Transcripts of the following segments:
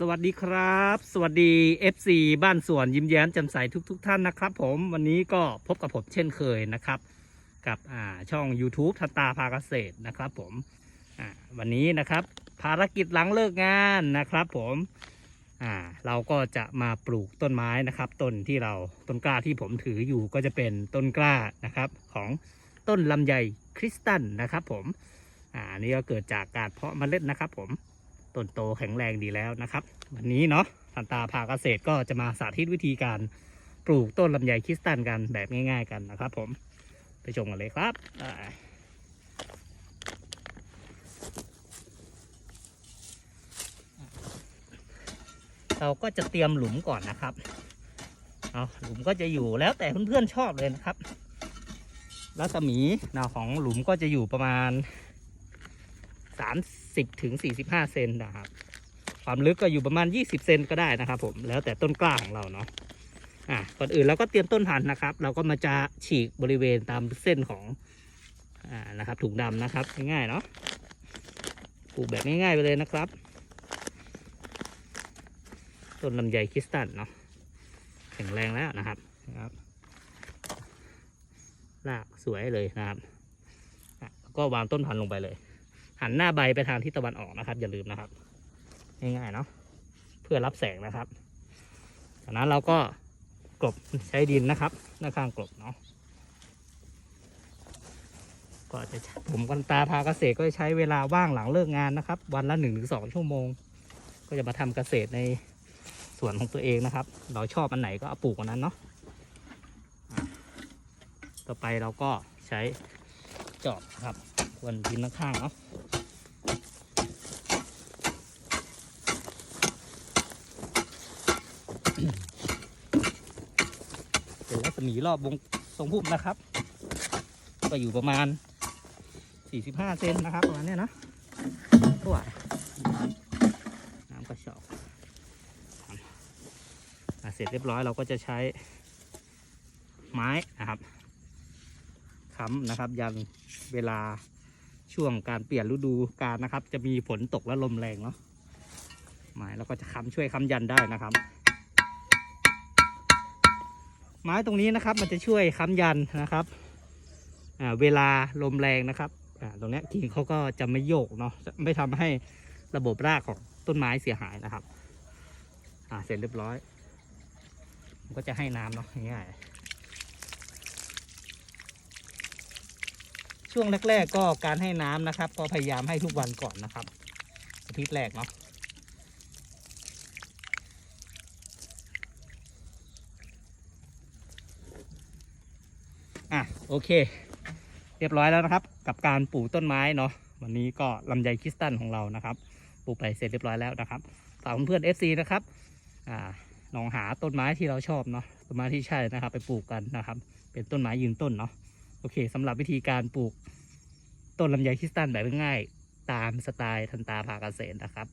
สวัสดีครับ สวัสดี FC บ้านสวนยิ้มแย้มจ่มใสทุกๆท่านนะครับ ผมวันนี้ก็พบกับผมเช่นเคยนะครับ กับอ่าช่อง YouTube ทันตาพาเกษตรนะครับ ผมอ่าวันนี้นะครับ ภารกิจหลังเลิกงานนะครับ ผมอ่าเราก็จะมาปลูกต้นไม้นะครับ ต้นที่เราต้นกล้าที่ผมถืออยู่ก็จะเป็นต้นกล้านะครับ ของต้นลำไยคริสตัลนะครับ ผมอ่าอันนี่ก็เกิดจากการเพาะเมล็ดนะครับ ผม ต้นโตแข็งแรงดีแล้วนะครับ วันนี้เนาะทันตาพาเกษตรก็จะมาสาธิตวิธีการปลูกต้นลำไยคริสตัลกันแบบง่าย ๆ กันนะครับ ผมไปชมกันเลยครับเราก็จะเตรียมหลุมก่อนนะครับ เอาหลุมก็จะอยู่แล้วแต่เพื่อนๆชอบเลยนะครับ รัศมีแนวของหลุมก็จะอยู่ประมาณ 30ถึง45 เซนนะครับ ความลึกก็อยู่ประมาณ 20 เซนก็ได้นะครับ ผม แล้วแต่ต้นกล้าของเราเนาะ อะ ก่อนอื่นเราก็เตรียมต้นพันธุ์นะครับ เราก็มาจะฉีกบริเวณตามเส้นของ อ่า นะครับ ถุงดำนะครับ ง่ายๆเนาะ ปลูกแบบง่ายๆไปเลยนะครับ ต้นลำไยคริสตัลเนาะ แข็งแรงแล้วนะครับนะครับรากสวยเลยนะครับแล้วก็วางต้นพันธุ์ลงไปเลย หันหน้าใบไปทางทิศตะวันออกนะครับ อย่าลืมนะครับ ง่ายๆเนาะเพื่อรับแสงนะครับจากนั้นเราก็กลบใช้ดินนะครับหน้าข้างกลบเนาะก็จะผมกันตาพาเกษตรก็จะใช้เวลาว่างหลังเลิกงานนะครับ วันละหนึ่งถึงสองชั่วโมง ก็จะมาทำเกษตรในสวนของตัวเองนะครับ เราชอบอันไหนก็เอาปลูกอันนั้นเนาะต่อไปเราก็ใช้จอบครับควนดินข้างๆเนาะ เป็นรัศมีรอบวงทรงพุ่มนะครับ ก็อยู่ประมาณ 45 เซนนะครับประมาณเนี้ยนะตัวน้ำกระชอกอเสร็จเรียบร้อยเราก็จะใช้ไม้นะครับค้ำนะครับ ยันเวลาช่วงการเปลี่ยนฤดูกาลนะครับ จะมีฝนตกและลมแรงเนาะไม้เราก็จะค้ำช่วยค้ำยันได้นะครับ ไม้ตรงนี้นะครับ มันจะช่วยค้ำยันนะครับเวลาลมแรงนะครับตรงนี้กิ่งเขาก็จะไม่โยกเนาะไม่ทำให้ระบบรากของต้นไม้เสียหายนะครับเสร็จเรียบร้อยก็จะให้น้ำเนาะง่ายช่วงแรกๆก็การให้น้ำนะครับ ก็พยายามให้ทุกวันก่อนนะครับอาทิตย์แรกเนาะ อะโอเค เรียบร้อยแล้วนะครับ กับการปลูกต้นไม้เนาะวันนี้ก็ลำไยคริสตัลของเรานะครับ ปลูกไปเสร็จเรียบร้อยแล้วนะครับฝากเพื่อน FC นะครับอ่าลองหาต้นไม้ที่เราชอบเนาะต้นไม้ที่ใช่นะครับ ไปปลูกกันนะครับ เป็นต้นไม้ยืนต้นเนาะโอเคสำหรับวิธีการปลูกต้นลำไยคริสตัลแบบง่ายๆตามสไตล์ทันตาภาเกษตรนะครับ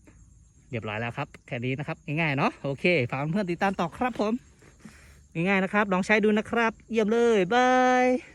เรียบร้อยแล้วครับ แค่นี้นะครับ ง่ายๆเนาะโอเคฝากเพื่อนติดตามต่อครับผม ง่ายๆนะครับ ลองใช้ดูนะครับ เยี่ยมเลยบาย